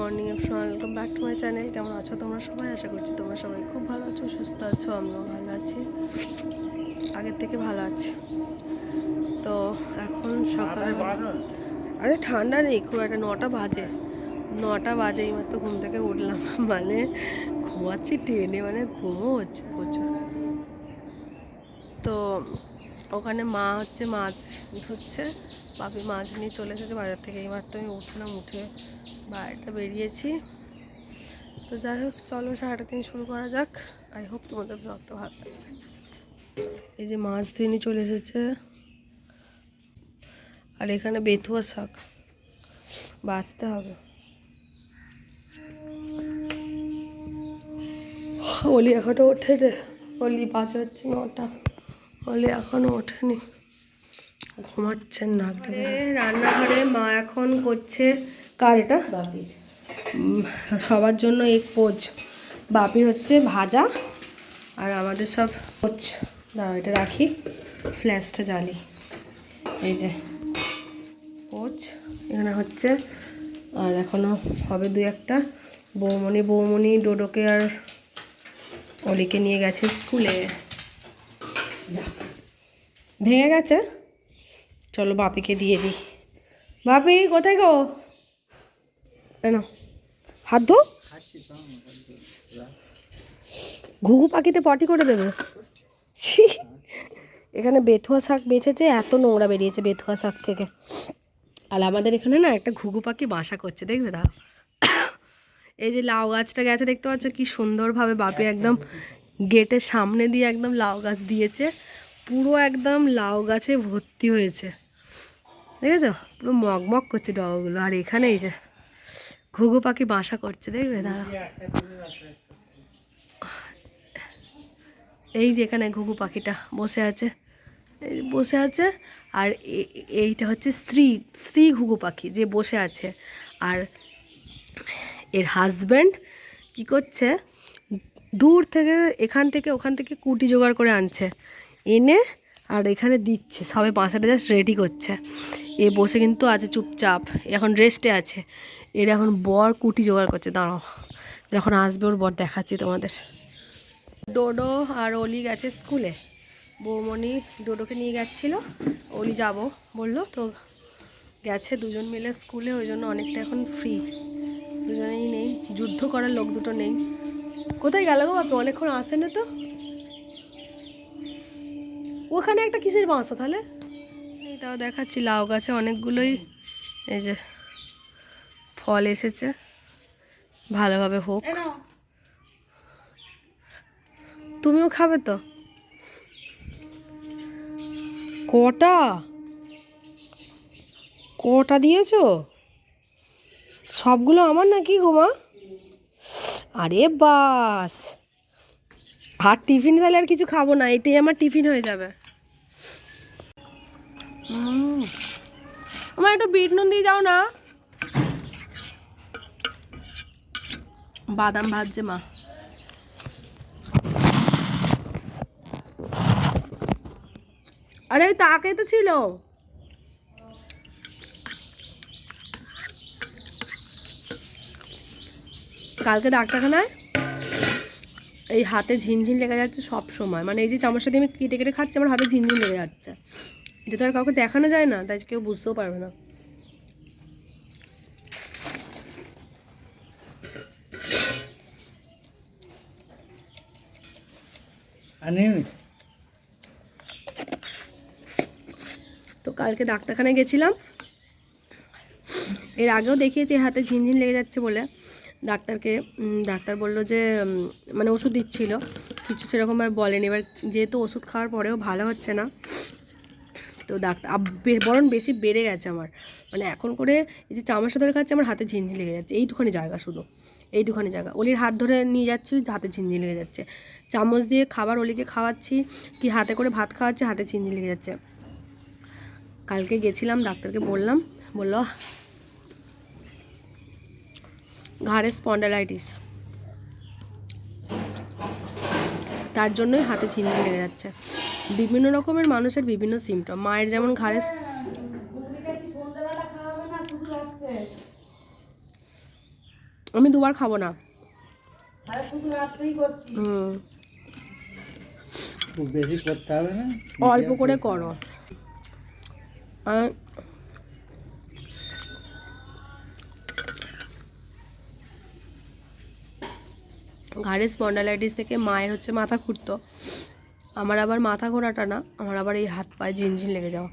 Morning welcome back to my channel কেমন আছো তোমরা সবাই? আশা করছি তোমরা সবাই খুব ভালো আছো সুস্থ আছো আমিও ভালো আছি। আগের থেকে ভালো আছি। তো এখন সকাল আরে ঠান্ডা নেই খুব একটা নটা বাজে। নটা বাজে এই মাত্র ঘুম থেকে উঠলাম। মানে ঘুমাচ্ছি ট্রেনে মানে ঘুমও হচ্ছে প্রচুর। তো ওখানে মা হচ্ছে মাছ ধুচ্ছে বাপি মাছ নিয়ে চলে এসেছে বাজার থেকে। এইমাত্র আমি উঠলাম উঠে বাড়িটা বেরিয়েছি। তো যাই হোক, চলো সারাটা দিন শুরু করা যাক। আই হোপ তোমাদের ব্লগটা ভালো লাগবে। এই যে মাছ নিয়ে চলে এসেছে। আর এখানে বেথুয়া শাক। বাঁচতে হবে। অলি এখনও ওঠে রে অলি বাজে হচ্ছে নটা। অলি এখনও ওঠেনি। ঘুমাচ্ছেন নাক রান্নাঘরে মা এখন করছে কার এটা? সবার জন্য এক পোচ। বাপির হচ্ছে ভাজা আর আমাদের সব পোচ। দাঁড়া এটা রাখি। ফ্ল্যাশটা জ্বালি। এই যে পোচ। এখানে হচ্ছে আর এখনও হবে দুই একটা। বৌমণি বৌমণি ডোডোকে আর অলিকে নিয়ে গেছে স্কুলে। ভেঙে গেছে? চলো বাপিকে দিয়ে দিই। বাপি কোথায় গো? হাত ধো। ঘুঘু পাখিতে পটি করে দেবে। এখানে বেথুয়া শাক বেঁচেছে, এত নোংরা বেরিয়েছে বেথুয়া শাক থেকে। আর আমাদের এখানে না একটা ঘুঘু পাখি বাসা করছে, দেখবে দাও এই যে লাউ গাছটা গেছে, দেখতে পাচ্ছ কি সুন্দরভাবে বাপি একদম গেটের সামনে দিয়ে একদম লাউ গাছ দিয়েছে। পুরো একদম লাউ গাছে ভর্তি হয়েছে। দেখেছ? পুরো মগমগ করছে ডগাগুলো। আর এখানে এই যে ঘুঘু পাখি বাসা করছে, দেখবে? দাঁড়া এই যে এখানে ঘুঘু পাখিটা বসে আছে। বসে আছে, আর এইটা হচ্ছে স্ত্রী স্ত্রী ঘুঘু পাখি যে বসে আছে। আর এর হাজব্যান্ড কি করছে? দূর থেকে, এখান থেকে, ওখান থেকে কুটি জোগাড় করে আনছে। এনে আর এখানে দিচ্ছে, সবে বাসাটা জাস্ট রেডি করছে। এ বসে কিন্তু আছে চুপচাপ, এখন রেস্টে আছে। এর এখন বর কুটি জোগাড় করছে, দাঁড়াও। যখন আসবে ওর বর দেখাচ্ছি তোমাদের। ডোডো আর অলি গেছে স্কুলে। বৌমণি ডোডোকে নিয়ে গেছিল। অলি যাব বলল, তো গেছে দুজন মিলে স্কুলে, ওই জন্য অনেকটা এখন ফ্রি দুজনেই নেই, যুদ্ধ করার লোক দুটো নেই। কোথায় গেল গো বাপি? অনেকক্ষণ আসে না তো? ওখানে একটা কিসের বাসা তাহলে? এটাও দেখাচ্ছি, লাউ গাছে অনেকগুলোই, এই যে ফল এসেছে। ভালোভাবে হোক। তুমিও খাবে তো? কটা? কটা দিয়েছ? সবগুলো আমার নাকি গোমা আরে বাস। আর টিফিন তাহলে আর কিছু খাব না এটাই আমার টিফিন হয়ে যাবে। আমার একটু বিট নুন দিয়ে যাও না। বাদাম ভাজছে, মা। আরে, ওই তাকে তো ছিল। কালকে ডাক্তারখানায় এই হাতে ঝিনঝিন লেগে যাচ্ছে সব সময়। মানে এই যে চামচটা দিয়ে আমি কেটে কেটে খাচ্ছি, আমার হাতে ঝিনঝিন লেগে যাচ্ছে। এটা তো আর কাউকে দেখানো যায় না, তাই কেউ বুঝতেও পারবে না। তো কালকে ডাক্তারখানায় গেছিলাম। এর আগেও দেখিয়েছি হাতে ঝিনঝিন লেগে যাচ্ছে বলে। ডাক্তারকে ডাক্তার বলল যে মানে ওষুধ দিচ্ছিল। কিছু সেরকমভাবে বলেনি। এবার যেহেতু ওষুধ খাওয়ার পরেও ভালো হচ্ছে না, তো ডাক্তার বরং বেশি বেড়ে গেছে আমার। মানে এখন করে এই যে চামচটা ধরে খাচ্ছে, আমার হাতে ঝিনঝিন লেগে যাচ্ছে। এইটুখানি জায়গা শুধু। এইটুখানি জায়গা। অলির হাত ধরে নিয়ে যাচ্ছি, হাতে ঝিনঝিন লেগে যাচ্ছে। চামচ দিয়ে খাবার ওলিকে খাওয়াচ্ছি কি হাতে করে ভাত খাওয়াচ্ছি হাতে ঝিনঝিন লেগে যাচ্ছে। কালকে গেছিলাম ডাক্তারকে বললাম বলল ঘাড়ে স্পন্ডালাইটিস। তার জন্যই হাতে ঝিনঝিন লেগে যাচ্ছে। বিভিন্ন রকমের মানুষের বিভিন্ন সিমটম মায়ের যেমন ঘাড়ে আমি দুবার খাব না। হুম। খুব বেশি করতে হবে না। অল্প করে করো। আর ঘাড়ের স্পন্ডালাইটিস থেকে মায়ের হচ্ছে মাথা ঘুরতো। আমার আবার মাথা ঘোরাটা না, আমার আবার এই হাত পায়ে ঝিনঝিন লেগে যাওয়া।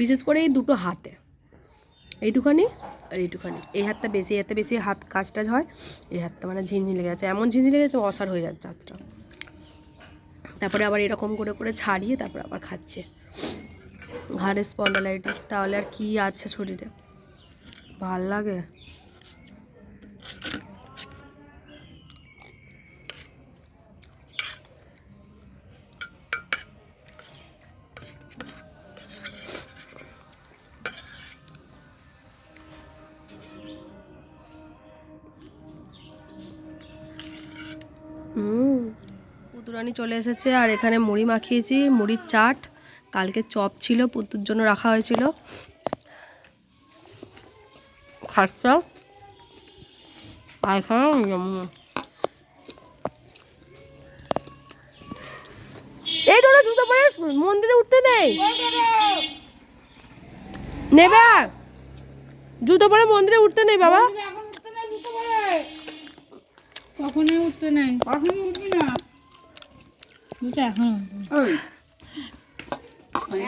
বিশেষ করে এই দুটো হাতে। এইটুখানি আর এইটুখানি। এই হাতটা বেশি হাতে বেশি হাত কাজ টাজ হয়, এই হাতটা মানে ঝিনঝিন লেগে যাচ্ছে। এমন ঝিনঝিন লেগে যাচ্ছে অসার হয়ে যাচ্ছে হাতটা। তারপরে আবার এরকম করে করে ছাড়িয়ে তারপরে আবার খাচ্ছে। ঘাড়ে স্পন্ডালাইটিস তাহলে আর কী আছে শরীরে? ভালো লাগে? পুতুরানি চলে এসেছে আর এখানে মুড়ি মাখিয়েছি মুড়ির চাট। কালকে চপ ছিল পুতুর জন্য রাখা হয়েছিল। খাচ্ছা। এই তোরা জুতো পরে মন্দিরে উঠতে নেই। নেবে জুতো পরে মন্দিরে উঠতে নেই বাবা। এখন উঠতে নেই জুতো পরে। কখনোই উঠতে নেই। কখনোই উঠবি না।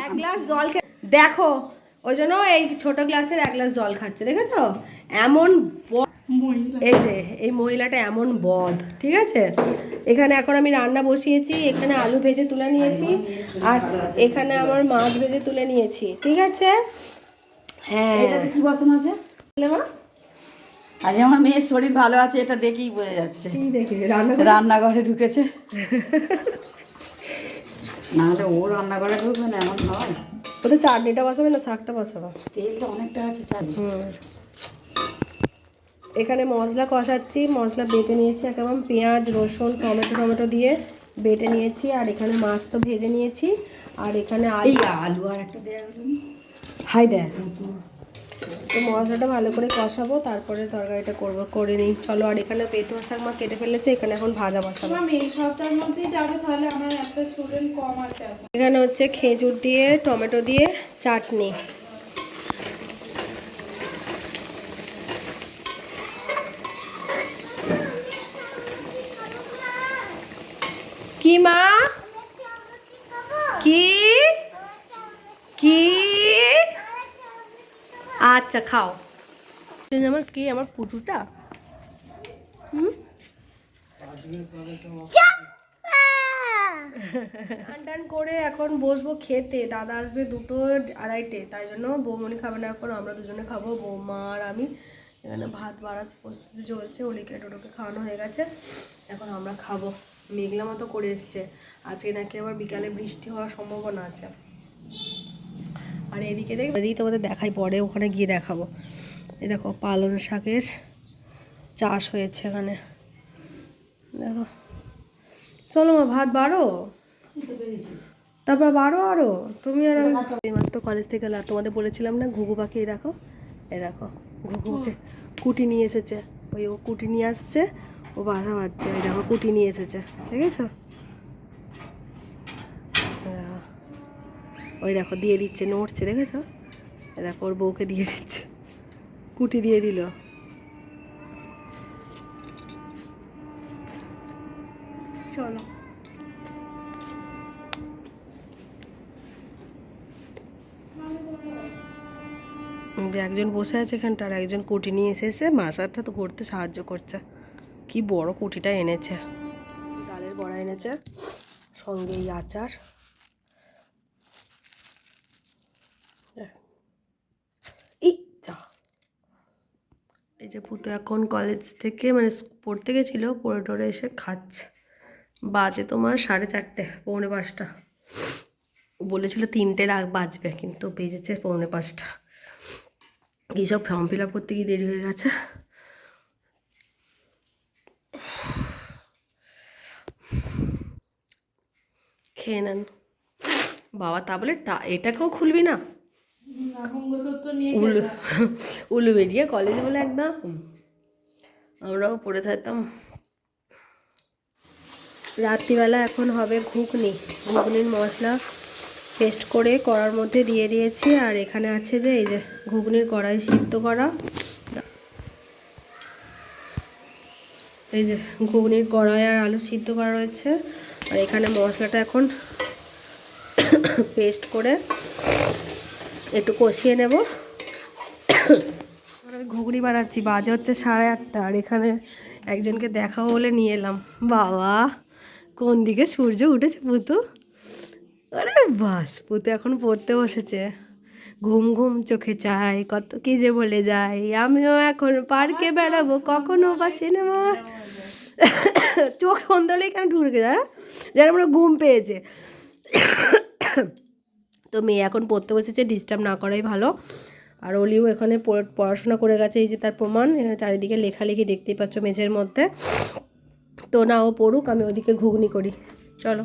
এক গ্লাস জল দেখো ওই জন্য এই ছোট গ্লাসের এক গ্লাস জল খাচ্ছে দেখেছ? এমন এই যে এই মহিলাটা এমন বদ ঠিক আছে? এখানে এখন আমি রান্না বসিয়েছি এখানে আলু ভেজে তুলে নিয়েছি আর এখানে আমার মাছ ভেজে তুলে নিয়েছি ঠিক আছে? হ্যাঁ। কি বসন আছে? মা? আজ আমার মেয়ের শরীর ভালো আছে এটা দেখেই বোঝা যাচ্ছে। রান্নাঘরে ঢুকেছে। না হলে ও রান্নাঘরে ঢুকবে না এমন হয়। ওটা চাটনিটা বসাবে না শাকটা বসাবে? তেলটা অনেকটা আছে চাটনি এখানে মশলা কষাচ্ছি মশলা বেটে নিয়েছি একদম পেঁয়াজ রসুন টমেটো টমেটো দিয়ে বেটে নিয়েছি আর এখানে মাছ তো ভেজে নিয়েছি। আর এখানে আলু আলু আর একটা দেয়া হলো? হাই দেয় তো মশলাটা ভালো করে কষাবো তারপরে তরকারিটা করব করে নিই। চলো আর এখানে পেঁতুয়া শাক মা কেটে ফেলেছে এখানে এখন ভাজা বসাবো। এখানে হচ্ছে খেজুর দিয়ে টমেটো দিয়ে চাটনি। কি মা? কি? আচ্ছা খাও। আমার কি আমার পুটুটা? হুম? টান করে এখন বসবো খেতে। দাদা আসবে দুটো আড়াইটে তাই জন্য বৌমনি খাবে না এখন। আমরা দুজনে খাব বৌমা আর আমি। এখানে ভাত বাড়ার প্রস্তুতি চলছে ওলিকে টোটোকে খাওয়ানো হয়ে গেছে। এখন আমরা খাব। মেঘলা মতো করে এসছে। আজকে নাকি আবার বিকালে বৃষ্টি হওয়ার সম্ভাবনা আছে। আর এদিকে দেখ এদিকে তোমাদের দেখাই, পরে ওখানে গিয়ে দেখাবো। এই দেখো পালন শাকের চাষ হয়েছে এখানে। দেখো। চলো মা, ভাত বাড়ো? তারপর বারো আরও? তুমি আর এইমাত্র কলেজ থেকে এলাম, তোমাদের বলেছিলাম না, ঘুঘু পাখি, এই দেখো এ দেখো, ঘুঘুকে কুটি নিয়ে এসেছে। ওই ও কুটি নিয়ে আসছে, ও বাসা বাজছে ওই দেখো, কুটি নিয়ে এসেছে, দেখেছ? এই দেখো। ওই দেখো, দিয়ে দিচ্ছে, নড়ছে, দেখেছ? দেখো, ওর বউকে দিয়ে দিচ্ছে। কুটি দিয়ে দিল। চলো। যে একজন বসে আছে এখানটা আর একজন কুটি নিয়ে এসেছে মাসারটা তো করতে সাহায্য করছে। কি বড় কুটিটা এনেছে। ডালের বড়া এনেছে। সঙ্গে এই আচার এই যা এই যে পুতো এখন কলেজ থেকে মানে পড়তে গেছিল, পড়ে টড়ে এসে খাচ্ছে। বাজে তোমার সাড়ে চারটে, পৌনে পাঁচটা। বলেছিল তিনটে বাজবে, কিন্তু বেজেছে পৌনে পাঁচটা। এইসব ফর্ম ফিল আপ করতে গিয়ে দেরি হয়ে গেছে। খেয়ে নেন। বাবা, তা বলে টা- এটাকেও খুলবি না? উলু উলু বেরিয়ে কলেজ বলে একদম। আমরাও পড়ে থাকতাম। রাত্রিবেলা এখন হবে ঘুগনি। ঘুগনির মশলা পেস্ট করে কড়ার মধ্যে দিয়ে দিয়েছি। আর এখানে আছে যে, এই যে ঘুগনির কড়াই সিদ্ধ করা। এই যে ঘুগনির কড়াই আর আলু সিদ্ধ করা রয়েছে। আর এখানে মশলাটা এখন পেস্ট করে একটু কষিয়ে নেব। ঘুগনি বানাচ্ছি, বাজে হচ্ছে সাড়ে আটটা। আর এখানে একজনকে দেখাবো বলে নিয়ে এলাম। বাবা, কোন দিকে সূর্য উঠেছে পুতু? আরে বাস, পুতু এখন পড়তে বসেছে। ঘুম ঘুম চোখে চাই কত কি যে বলে যাই আমিও এখন পার্কে বেড়াবো, কখনো বা সিনেমা। চোখ সন্ধ্যালেই কেন ঢুকে যায় হ্যাঁ? যেন আমরা ঘুম পেয়েছে। তো মেয়ে এখন পড়তে বসেছে ডিস্টার্ব না করাই ভালো। আর অলিও এখানে পড়- পড়াশোনা করে গেছে, এই যে তার প্রমাণ চারিদিকে লেখালেখি দেখতেই পাচ্ছ মেঝের মধ্যে। তো না, ও পড়ুক, আমি ওদিকে ঘুগনি করি। চলো।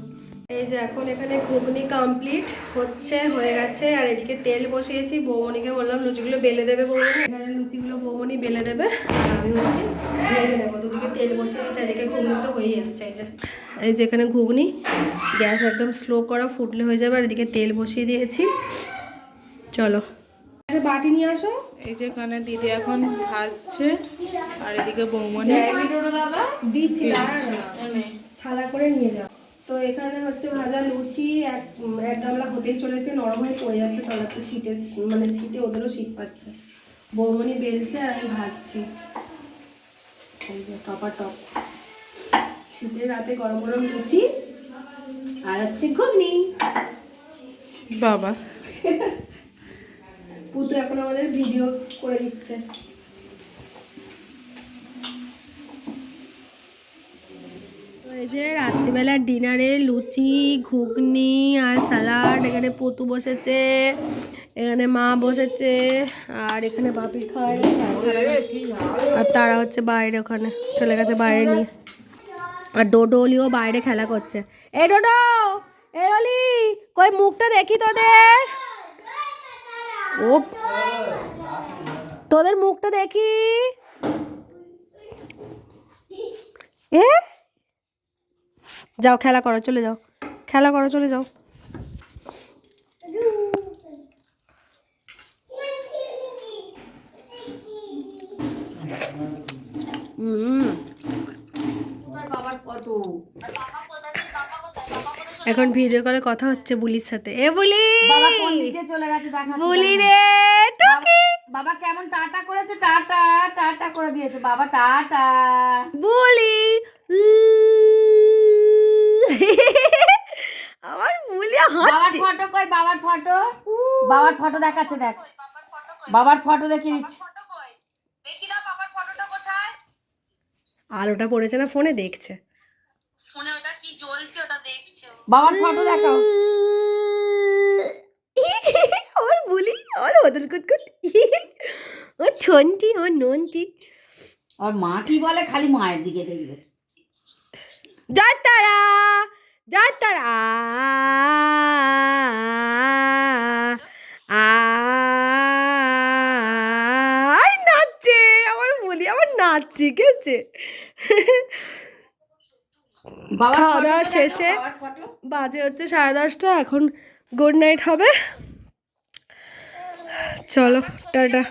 এই যে এখন এখানে ঘুগনি কমপ্লিট হচ্ছে হয়ে গেছে। আর এদিকে তেল বসিয়েছি বৌমনিকে বললাম লুচিগুলো বেলে দেবে বৌমনি। এখানে লুচিগুলো বৌমনি বেলে দেবে। আর আমি হচ্ছে ভেজে নেব। দুদিকে তেল বসিয়ে দিয়েছি এদিকে ঘুগনি তো হয়ে এসছে এই যে। এই যে এখানে ঘুগনি। গ্যাস একদম স্লো করা ফুটলে হয়ে যাবে। আর এদিকে তেল বসিয়ে দিয়েছি। চলো। বাটি নিয়ে আসো। এই যে এখানে দিদি এখন ভাজছে আর এদিকে বৌমনি দিচ্ছি দাঁড়া না। থালা করে নিয়ে যাও। তো এখানে হচ্ছে ভাজা লুচি এক এক গামলা হতেই চলেছে নরম হয়ে পড়ে যাচ্ছে তলাতে শীতে মানে শীতে ওদেরও শীত পাচ্ছে। বৌমনি বেলছে আর আমি ভাজছি। এই যে টপা টপ শীতের রাতে গরম গরম লুচি আর হচ্ছে ঘুগনি। বাবা। পুতু এখন আমাদের ভিডিও করে দিচ্ছে তো এই যে রাত্রিবেলা ডিনারে লুচি, ঘুগনি আর স্যালাড এখানে পুতু বসেছে, এখানে মা বসেছে, আর এখানে বাপি খায়। আর তারা হচ্ছে বাইরে ওখানে, চলে গেছে বাইরে নিয়ে। আর ডোডো অলিও বাইরে খেলা করছে। এ ডোডো! এ অলি! কই মুখটা দেখি তোদের? ও তোদের মুখটা দেখি। এ? যাও খেলা করো চলে যাও। খেলা করো চলে যাও। এখন ভিডিও কলে কথা হচ্ছে বুলির সাথে। এ বুলি! চলে গেছে দেখা বুলি রে টুকি! বাবা কেমন টাটা করেছে? টাটা টাটা করে দিয়েছে। বাবা টাটা। বুলি! আমার বুলি বাবার ফটো কই? বাবার ফটো বাবার ফটো দেখাচ্ছে দেখ। বাবার ফটো দেখিয়ে দিচ্ছে। আলোটা পড়েছে না ফোনে? দেখছে। ফোনে ওটা কি জ্বলছে? ওটা দেখছে। বাবার ফটো দেখাও। আমার বুলি আমার ওদের কুতকুত। আমার ছন্টি আমার নন্টি। আর মা কি বলে? খালি মায়ের দিকে দেখবে। জয় তারা। জয় তারা আর নাচছে আমার বলি আমার নাচছে গেছে। খাওয়া দাওয়া শেষে বাজে হচ্ছে সাড়ে দশটা এখন গুড নাইট হবে। চলো টাটা।